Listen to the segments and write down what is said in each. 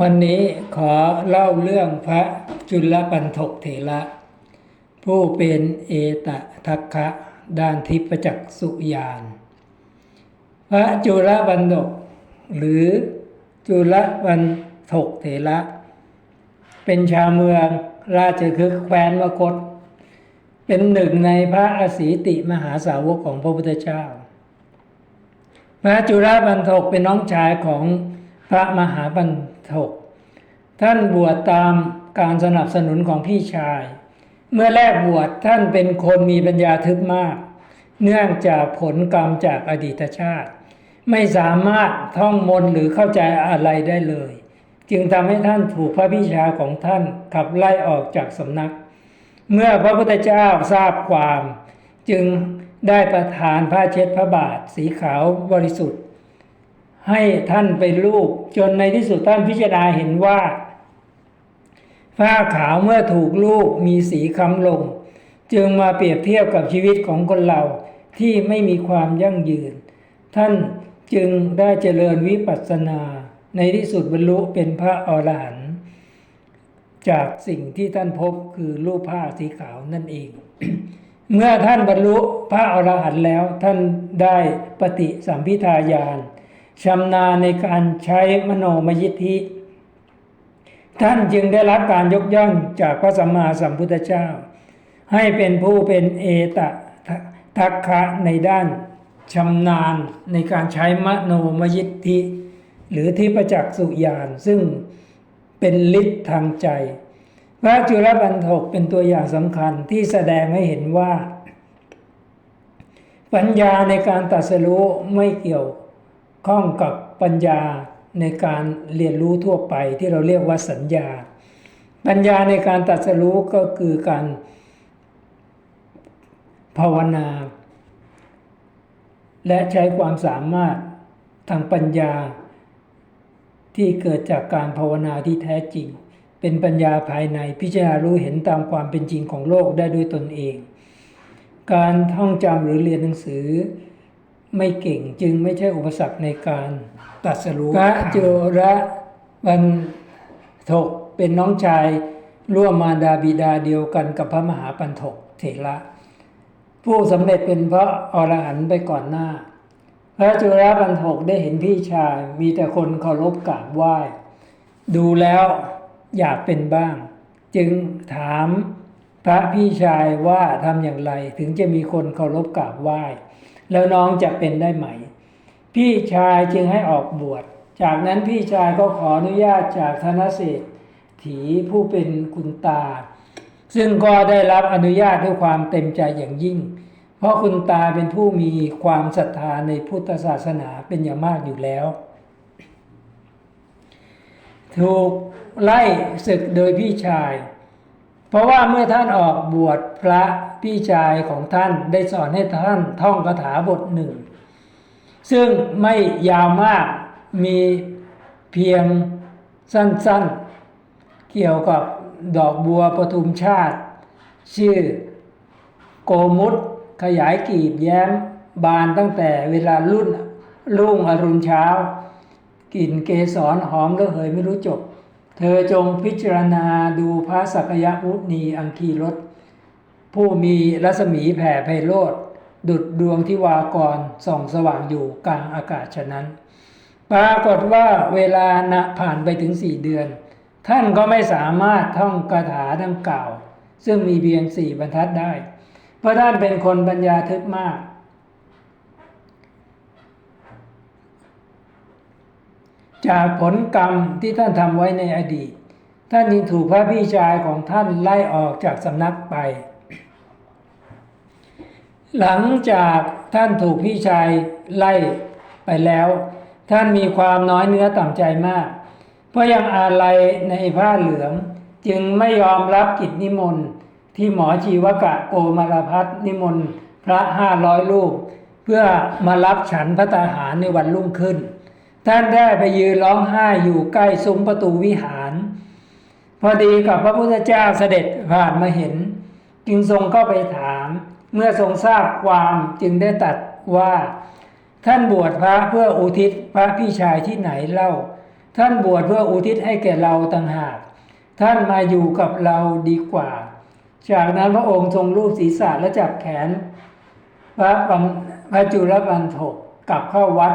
วันนี้ขอเล่าเรื่องพระจุลปันถกเถระ ผู้เป็นเอตทัคคะด้านทิพจักสุญาณพระจุลปันถกหรือจุลปันถกเถระ เป็นชาวเมืองราชคฤห์แคว้นมคต เป็นหนึ่งในพระอสีติมหาสาวกของพระพุทธเจ้า พระจุลปันถกเป็นน้องชายของพระมหาปัน ถกท่านบวชตามการสนับสนุนของพี่ชาย เมื่อแรกบวชท่านเป็นคนมีปัญญาทึบมาก เนื่องจากผลกรรมจากอดีตชาติ ไม่สามารถท่องมนต์หรือเข้าใจอะไรได้เลย จึงทำให้ท่านถูกพระพิชาของท่านขับไล่ออกจากสำนัก เมื่อพระพุทธเจ้าทราบความ จึงได้ประทานผ้าเช็ดพระบาทสีขาวบริสุทธิ์ ให้ท่านไปลูกจนในที่สุดท่านพิจารณาเห็นว่า ผ้าขาวเมื่อถูกลูกมีสีค้ำลง จึงมาเปรียบเทียบกับชีวิตของคนเราที่ไม่มีความยั่งยืน ท่านจึงได้เจริญวิปัสสนา ในที่สุดบรรลุเป็นพระอรหันต์จากสิ่งที่ท่านพบคือรูปผ้าสีขาวนั่นเอง เมื่อท่านบรรลุพระอรหันต์แล้วท่านได้ปฏิสัมพิทาญาณ ชำนาญในการใช้มโนมยิทธิ ท่านจึงได้รับการยกย่องจากพระสัมมาสัมพุทธเจ้า ให้เป็นผู้เป็นเอตทัคคะในด้านชำนาญในการใช้มโนมยิทธิ หรือทิพจักษ์สุญาณซึ่งเป็นฤทธิ์ทางใจ พระจุลบันทกเป็นตัวอย่างสำคัญที่แสดงให้เห็นว่า ปัญญาในการตัดสรู้ไม่เกี่ยว ข้องกับปัญญาในการเรียนรู้ทั่วไปที่เราเรียกว่าสัญญา ปัญญาในการตัดสรู้ก็คือการภาวนา และใช้ความสามารถทางปัญญา ที่เกิดจากการภาวนาที่แท้จริง เป็นปัญญาภายในพิจารณารู้เห็นตามความเป็นจริงของโลกได้ด้วยตนเอง การท่องจำหรือเรียนหนังสือ ไม่เก่งจึงไม่ใช่อุปสรรคในการตัดสรู้พระจุรบันทกเป็นน้องชายร่วมมารดาบิดาเดียวกันกับพระมหาปันทกเถระผู้สำเร็จเป็นพระอรหันต์ไปก่อนหน้า พระจุรบันทกได้เห็นพี่ชายมีแต่คนเคารพกราบไหว้ ดูแล้วอยากเป็นบ้าง จึงถามพระพี่ชายว่าทำอย่างไรถึงจะมีคนเคารพกราบไหว้ แล้วน้องจะเป็นได้ไหม พี่ชายจึงให้ออกบวช จากนั้นพี่ชายก็ขออนุญาตจากธนเศรษฐีผู้เป็นคุณตา ซึ่งก็ได้รับอนุญาตด้วยความเต็มใจอย่างยิ่ง เพราะคุณตาเป็นผู้มีความศรัทธาในพุทธศาสนาเป็นอย่างมากอยู่แล้ว ถูกไล่ศึกโดยพี่ชาย เพราะว่าเมื่อท่านออกบวชพระพี่ชายของท่านได้สอนให้ท่านท่องคาถาบทหนึ่ง ซึ่งไม่ยาวมากมีเพียงสั้นๆ เกี่ยวกับดอกบัวปทุมชาติ ชื่อโกมุตขยายกีบแย้มบานตั้งแต่เวลารุ่นรุ่งอรุณเช้ากลิ่นเกสรหอมระเหยไม่รู้จบ เธอจงพิจารณาดูพระสักยมุนีอังคีรสผู้มีรัศมีแผ่ไพโรธดุดดวงที่วากรส่องสว่างอยู่กลางอากาศฉะนั้น ปรากฏว่าเวลานะผ่านไปถึงสี่เดือน ท่านก็ไม่สามารถท่องคาถาดังกล่าว ซึ่งมีเพียงสี่บรรทัดได้ เพราะท่านเป็นคนปัญญาทึบมาก จากผลกรรมที่ท่านทำไว้ในอดีต ท่านจึงถูกพระพี่ชายของท่านไล่ออกจากสำนักไป หลังจากท่านถูกพี่ชายไล่ไปแล้ว ท่านมีความน้อยเนื้อต่ำใจมาก เพราะยังอาลัยในผ้าเหลืองจึงไม่ยอมรับกิจนิมนต์ที่หมอชีวกะโกมารพัฒนิมนต์พระห้าร้อยรูปเพื่อมารับฉันพระตาหารในวันรุ่งขึ้น ท่านได้ไปยืนร้องไห้อยู่ใกล้ซุ้มประตูวิหาร พอดีกับพระพุทธเจ้าเสด็จผ่านมาเห็น จึงทรงเข้าไปถาม เมื่อทรงทราบความจึงได้ตัดว่า ท่านบวชพระเพื่ออุทิศพระพี่ชายที่ไหนเล่า ท่านบวชเพื่ออุทิศให้แก่เราต่างหาก ท่านมาอยู่กับเราดีกว่า จากนั้นพระองค์ทรงรูปศีรษะและจับแขน พระปันพระจุลปันถกกลับเข้าวัด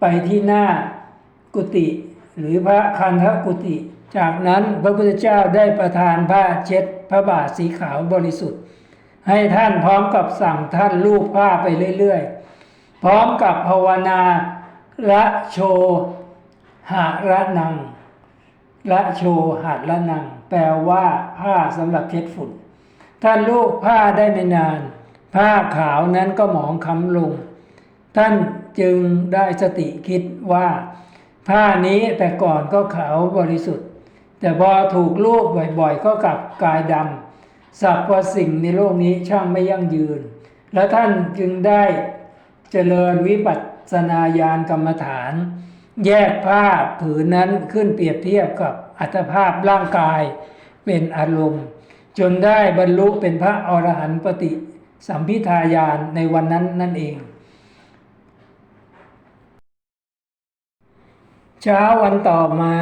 ไปที่หน้ากุฏิหรือพระคันธกุฏิจากนั้นพระพุทธเจ้าได้ประทานผ้าเช็ดพระบาทสีขาวบริสุทธิ์ ให้ท่านพร้อมกับสั่งท่านลูบผ้าไปเรื่อยๆ พร้อมกับภาวนาละโชหะระนังละโชหัดละนัง แปลว่าผ้าสำหรับเช็ดฝุ่น ท่านลูกผ้าได้ไม่นาน ผ้าขาวนั้นก็หมองค้ำลง ท่าน จึงได้สติคิดว่า ผ้านี้แต่ก่อนก็ขาวบริสุทธิ์ แต่พอถูกลูบบ่อยๆ ก็กลับกลายดำสับว่าสิ่งในโลกนี้ช่างไม่ยั่งยืน แล้วท่านจึงได้เจริญวิปัสสนาญาณกรรมฐาน แยกผ้าผืนนั้นขึ้นเปรียบเทียบกับอัตภาพร่างกายเป็นอารมณ์ จนได้บรรลุเป็นพระอรหันต์ปฏิสัมพิทาญาณในวันนั้นนั่นเอง เช้าวันต่อมา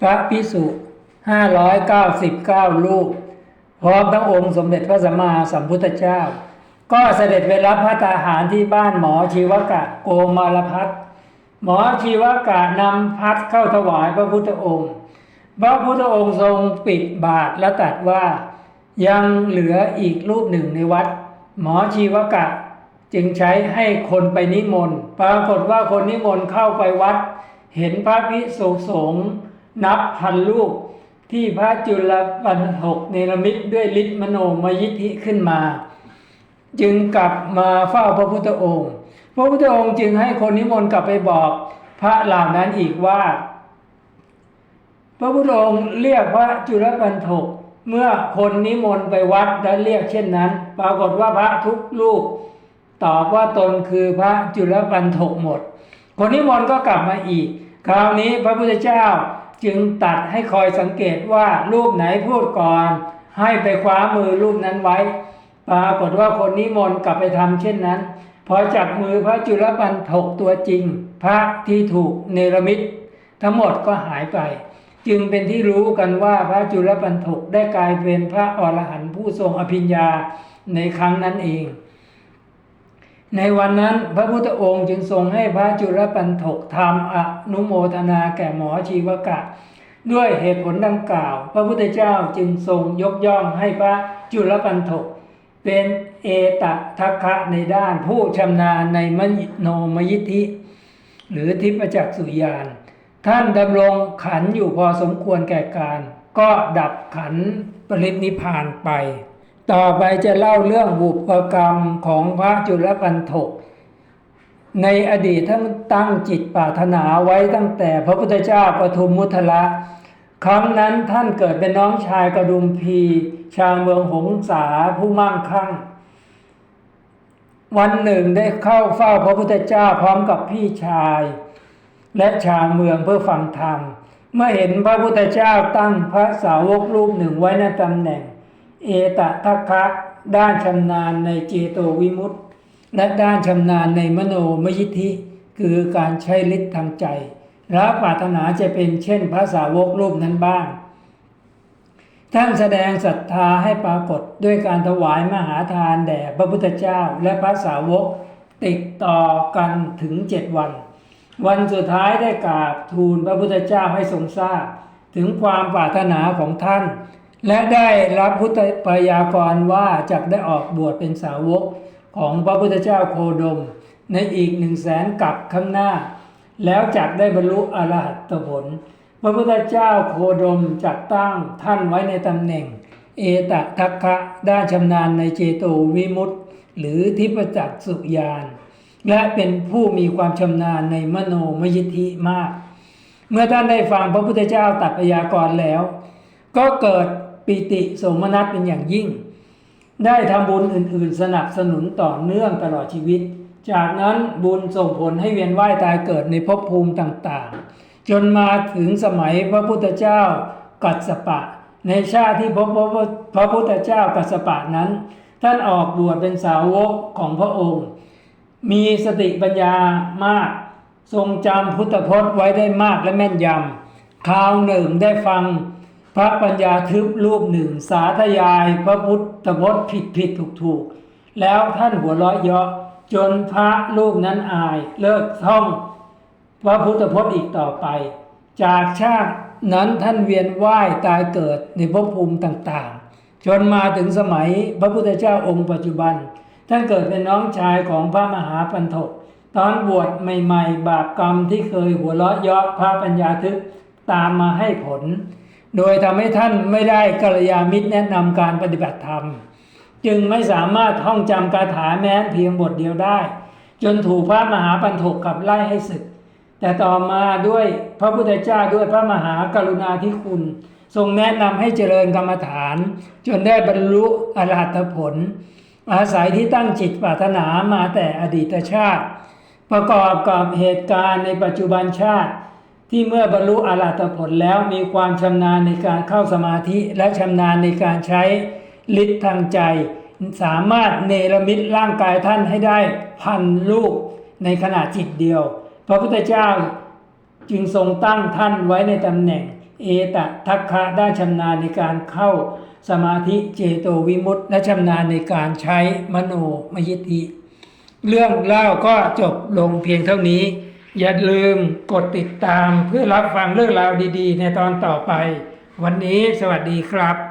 พระพิสุ599รูปพร้อมทั้งองค์สมเด็จพระสัมมาสัมพุทธเจ้า ก็เสด็จไปรับพระตาหารที่บ้านหมอชีวกะโกมารพัฒหมอชีวกะนำพัดเข้าถวายพระพุทธองค์ พระพุทธองค์ทรงปิดบาทและตรัสว่า ยังเหลืออีกรูปหนึ่งในวัด หมอชีวกะจึงใช้ให้คนไปนิมนต์ปรากฏว่าคนนิมนต์เข้าไปวัด เห็นพระภิกษุสงฆ์นับพันรูปที่พระจุลปันถกเนรมิตด้วยฤทธิ์มโนมยิทธิขึ้นมา จึงกลับมาเฝ้าพระพุทธองค์ พระพุทธองค์จึงให้คนนิมนต์กลับไปบอกพระเหล่านั้นอีกว่า พระพุทธองค์เรียกพระจุลปันถกเมื่อคนนิมนต์ไปวัดและเรียกเช่นนั้น ปรากฏว่าพระทุกรูปตอบว่าตนคือพระจุลปันถกหมด คนนิมนต์ก็กลับมาอีก คราวนี้พระพุทธเจ้าจึงตัดให้คอยสังเกตว่ารูปไหนพูดก่อน ให้ไปคว้ามือรูปนั้นไว้ ปรากฏว่าคนนิมนต์กลับไปทำเช่นนั้น พอจับมือพระจุลปันถกตัวจริง พระที่ถูกเนรมิต ทั้งหมดก็หายไป จึงเป็นที่รู้กันว่าพระจุลปันถกได้กลายเป็นพระอรหันต์ผู้ทรงอภิญญาในครั้งนั้นเอง ในวันนั้นพระพุทธองค์จึงทรงให้พระจุลปันถกทำอนุโมทนาแก่หมอชีวกะ ด้วยเหตุผลดังกล่าว พระพุทธเจ้าจึงทรงยกย่องให้พระจุลปันถก เป็นเอตทัคคะในด้านผู้ชำนาญในมโนมยิทธิ หรือทิพจักสุญาน ท่านดำรงขันอยู่พอสมควรแก่การ ก็ดับขันปรินิพานไป ต่อไปจะเล่าเรื่องบุพกรรมของพระจุลปันถก ในอดีตท่านตั้งจิตปรารถนาไว้ตั้งแต่พระพุทธเจ้าปทุมมุทละครั้งนั้นท่านเกิดเป็นน้องชายกระดุมพี ชาวเมืองหงสาผู้มั่งคั่ง วันหนึ่งได้เข้าเฝ้าพระพุทธเจ้าพร้อมกับพี่ชาย และชาวเมืองเพื่อฟังธรรมเมื่อเห็นพระพุทธเจ้าตั้งพระสาวกรูปหนึ่งไว้ในตำแหน่ง เอตทัคคะด้านชำนาญในเจโตวิมุตติ และด้านชำนาญในมโนมยิทธิ คือการใช้ฤทธิ์ทางใจและปรารถนาจะเป็นเช่นพระสาวกรูปนั้นบ้าง ท่านแสดงศรัทธาให้ปรากฏด้วยการถวายมหาทานแด่พระพุทธเจ้าและพระสาวกติดต่อกันถึงเจ็ดวัน วันสุดท้ายได้กราบทูลพระพุทธเจ้าให้ทรงทราบ ถึงความปรารถนาของท่าน และได้รับพุทธปยากรว่าจะได้ออกบวชเป็นสาวกของพระพุทธเจ้าโคดม ในอีกหนึ่งแสนกับข้างหน้า แล้วจักได้บรรลุอรหัตผล พระพุทธเจ้าโคดมจักตั้งท่านไว้ในตำแหน่ง เอตทัคคะด้านชำนาญในเจโตวิมุตติ หรือทิพจักสุญาน และเป็นผู้มีความชำนาญในมโนมยิทธิมาก เมื่อท่านได้ฟังพระพุทธเจ้าตรัดพยากรณ์แล้ว ก็เกิด ปิติสมนัสเป็นอย่างยิ่ง ได้ทำบุญอื่น ๆ สนับสนุนต่อเนื่องตลอดชีวิต จากนั้นบุญส่งผลให้เวียนว่ายตายเกิดในภพภูมิต่างๆ จนมาถึงสมัยพระพุทธเจ้ากัสสปะ ในชาติที่พบพระพุทธเจ้ากัสสปะนั้น ท่านออกบวชเป็นสาวกของพระองค์ มีสติปัญญามาก ทรงจำพุทธพจน์ไว้ได้มากและแม่นยำคราวหนึ่งได้ฟัง พระปัญญาทึบรูปหนึ่ง สาธยายพระพุทธพจน์ผิดผิดถูกถูกแล้วท่านหัวเราะเยาะจนพระรูปนั้นอายเลิกท่องพระพุทธพจน์อีกต่อไป จากชาตินั้นท่านเวียนว่ายตายเกิดในภพภูมิต่างๆ จนมาถึงสมัยพระพุทธเจ้าองค์ปัจจุบัน ท่านเกิดเป็นน้องชายของพระมหาปันถกตอนบวชใหม่ ๆ บาปกรรมที่เคยหัวเราะเยาะพระปัญญาทึกตามมาให้ผล โดยทำให้ท่านไม่ได้กัลยาณมิตรแนะนำการปฏิบัติธรรม จึงไม่สามารถท่องจำคาถาแม้นเพียงบทเดียวได้ จนถูกพระมหาปันถกขับไล่ให้ศึก แต่ต่อมาด้วยพระพุทธเจ้าด้วยพระมหากรุณาธิคุณ ทรงแนะนำให้เจริญกรรมฐาน จนได้บรรลุอรหัตผล อาศัยที่ตั้งจิตปรารถนามาแต่อดีตชาติ ประกอบกับเหตุการณ์ในปัจจุบันชาติ ที่เมื่อบรรลุอรหัตผลแล้วมีความชำนาญในการเข้าสมาธิและชำนาญในการใช้ฤทธิ์ทางใจ สามารถเนรมิตร่างกายท่านให้ได้พันลูกในขณะจิตเดียว พระพุทธเจ้าจึงทรงตั้งท่านไว้ในตำแหน่ง เอตทัคคะได้ชำนาญในการเข้าสมาธิเจโตวิมุตติและชำนาญในการใช้มโนมยิทธิ เรื่องเล่าก็จบลงเพียงเท่านี้ อย่าลืมกดติดตามเพื่อรับฟังเรื่องราวดี ๆ ในตอนต่อไป วันนี้สวัสดีครับ